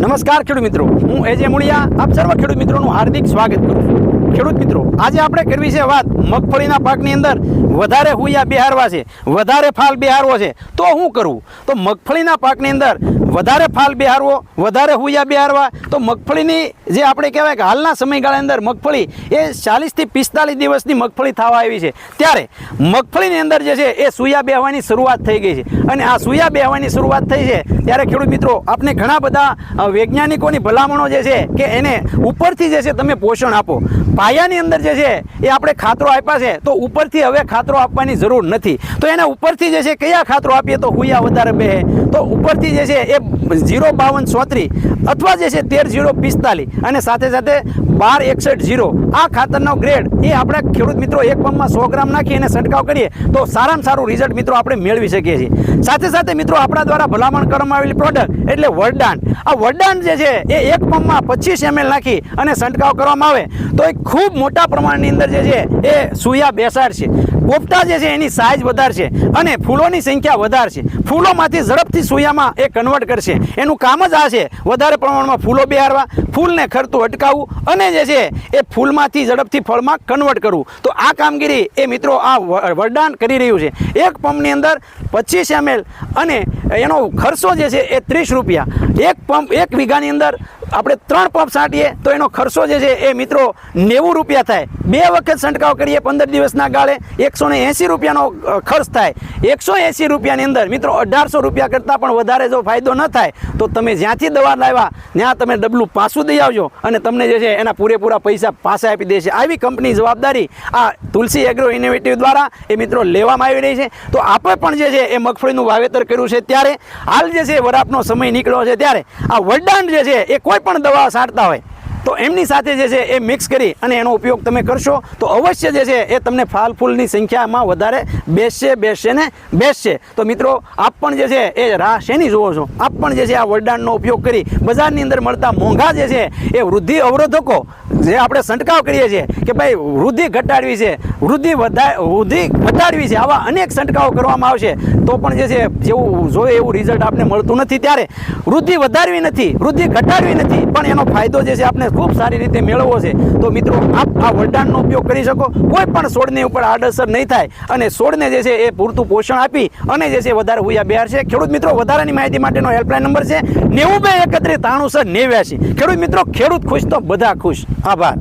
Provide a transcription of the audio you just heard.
નમસ્કાર ખેડૂત મિત્રો. હું એજે મુળિયા. આપ સર્વ ખેડૂત મિત્રોનું હાર્દિક સ્વાગત કરું છું. ખેડૂત મિત્રો, આજે આપણે કરવી છે વાત મગફળીના પાકની અંદર વધારે હુયા બિહારવા છે, વધારે ફાલ બિહારવો છે. તો શું કરવું તો મગફળીના પાકની અંદર વધારે ફાલ બિહારવો, વધારે હુયા બિહારવા, તો મગફળીની જે આપણે કહેવાય કે હાલના સમયગાળા અંદર મગફળી એ ચાલીસથી પિસ્તાલીસ દિવસની મગફળી થવા આવી છે. ત્યારે મગફળીની અંદર જે છે એ સુયા બેહવાની શરૂઆત થઈ ગઈ છે. અને આ સુયા બેહવાની શરૂઆત થઈ છે ત્યારે ખેડૂત મિત્રો આપણે ઘણા બધા વૈજ્ઞાનિકોની ભલામણો જે છે કે એને ઉપરથી જે છે તમે પોષણ આપો. પાયાની અંદર જે છે એ આપણે ખાતરો આપ્યા છે, તો ઉપરથી હવે ખાતરો આપવાની જરૂર નથી. તો એના ઉપરથી જે છે કયા ખાતરો આપીએ તો હુયા વધારે બેહે. તો ઉપરથી જે છે એ જીરો બાવન સોત્રી અથવા જે છે તેર જીરો પિસ્તાલીસ. અને સાથે સાથે બાર એકસઠ ઝીરો. આ ખાતરનો ગ્રેડ એ આપણે ખેડૂત મિત્રો એક પંપમાં સો ગ્રામ નાખી અને છંટકાવ કરીએ તો સારામાં સારું રિઝલ્ટ મિત્રો આપણે મેળવી શકીએ છીએ. સાથે સાથે મિત્રો આપણા દ્વારા ભલામણ કરવામાં આવેલી પ્રોડક્ટ એટલે વરદાન. આ વરદાન જે છે એ એક પંપમાં પચીસ એમએલ નાખી અને છંટકાવ કરવામાં આવે. તો એ ખૂબ મોટા પ્રમાણની અંદર જે છે એ સુયા બેસાડશે પોપટા જે છે એની સાઇઝ વધારશે અને ફૂલોની સંખ્યા વધારશે. ફૂલોમાંથી ઝડપથી સોયામાં એ કન્વર્ટ કરશે. એનું કામ જ આ છે, વધારે પ્રમાણમાં ફૂલો બિહારવા ફૂલને ખરતું અટકાવવું અને જે છે એ ફૂલમાંથી ઝડપથી ફળમાં કન્વર્ટ કરવું. તો આ કામગીરી એ મિત્રો આ વરદાન કરી રહ્યું છે. એક પંપની અંદર પચીસ એમએલ અને એનો ખર્ચો જે છે એ ત્રીસ રૂપિયા. એક પંપ, એક વીઘાની અંદર આપણે ત્રણ પંપ છાંટીએ તો એનો ખર્ચો જે છે એ મિત્રો નેવું રૂપિયા થાય. બે વખત છંટકાવ કરીએ પંદર દિવસના ગાળે એકસો ને એંસી રૂપિયાનો ખર્ચ થાય. એકસો એંસી રૂપિયાની અંદર મિત્રો અઢારસો રૂપિયા કરતાં પણ વધારે જો ફાયદો ન થાય, તો તમે જ્યાંથી દવા લાવ્યા, ત્યાં તમે ડબલું પાછું દઈ આવજો અને તમને જે છે એના પૂરેપૂરા પૈસા પાછા આપી દેશે. આવી કંપની જવાબદારી આ તુલસી એગ્રો ઇનોવેટિવ દ્વારા એ મિત્રો લેવામાં આવી રહી છે. તો આપણે પણ જે છે એ મગફળીનું વાવેતર કર્યું છે ત્યારે, હાલ જે છે વરાપનો સમય નીકળ્યો છે ત્યારે આ વરદાન જે છે એ કોઈ પણ દવા છાંટતા હોય, તો એમની સાથે જે છે એ મિક્સ કરી અને એનો ઉપયોગ તમે કરશો, તો અવશ્ય જે છે એ તમને ફાલ ફૂલની સંખ્યામાં વધારે બેસશે બેસશે ને બેસશે. તો મિત્રો, આપ પણ જે છે એ રાહ શેની જુઓ છો? આપ પણ જે છે આ વરદાનનો ઉપયોગ કરી બજારની અંદર મળતા મોંઘા જે છે એ વૃદ્ધિ અવરોધકો જે આપણે સંટકાવ કરીએ છીએ કે ભાઈ વૃદ્ધિ ઘટાડવી છે, વૃદ્ધિ વધા વૃદ્ધિ ઘટાડવી છે, આવા અનેક સંટકાવ કરવામાં આવશે. તો પણ જે છે, જેવું જોઈએ એવું રિઝલ્ટ આપને મળતું નથી ત્યારે. વૃદ્ધિ વધારવી નથી, વૃદ્ધિ ઘટાડવી નથી, પણ એનો ફાયદો જે છે આપણે ખૂબ સારી રીતે મેળવવો છે. તો મિત્રો, આપ આ વરદાનનો ઉપયોગ કરી શકો. કોઈ પણ છોડની ઉપર આડઅસર નહીં થાય અને છોડને જે છે, એ પૂરતું પોષણ આપી અને જે છે, વધારે હુયા બિહાર છે. ખેડૂત મિત્રો, વધારાની માહિતી માટેનો હેલ્પલાઇન નંબર છે નેવું બે એકત્રીસ ત્રાણું સર નેવ્યાસી ખેડૂત મિત્રો, ખેડૂત ખુશ તો બધા ખુશ. kabar.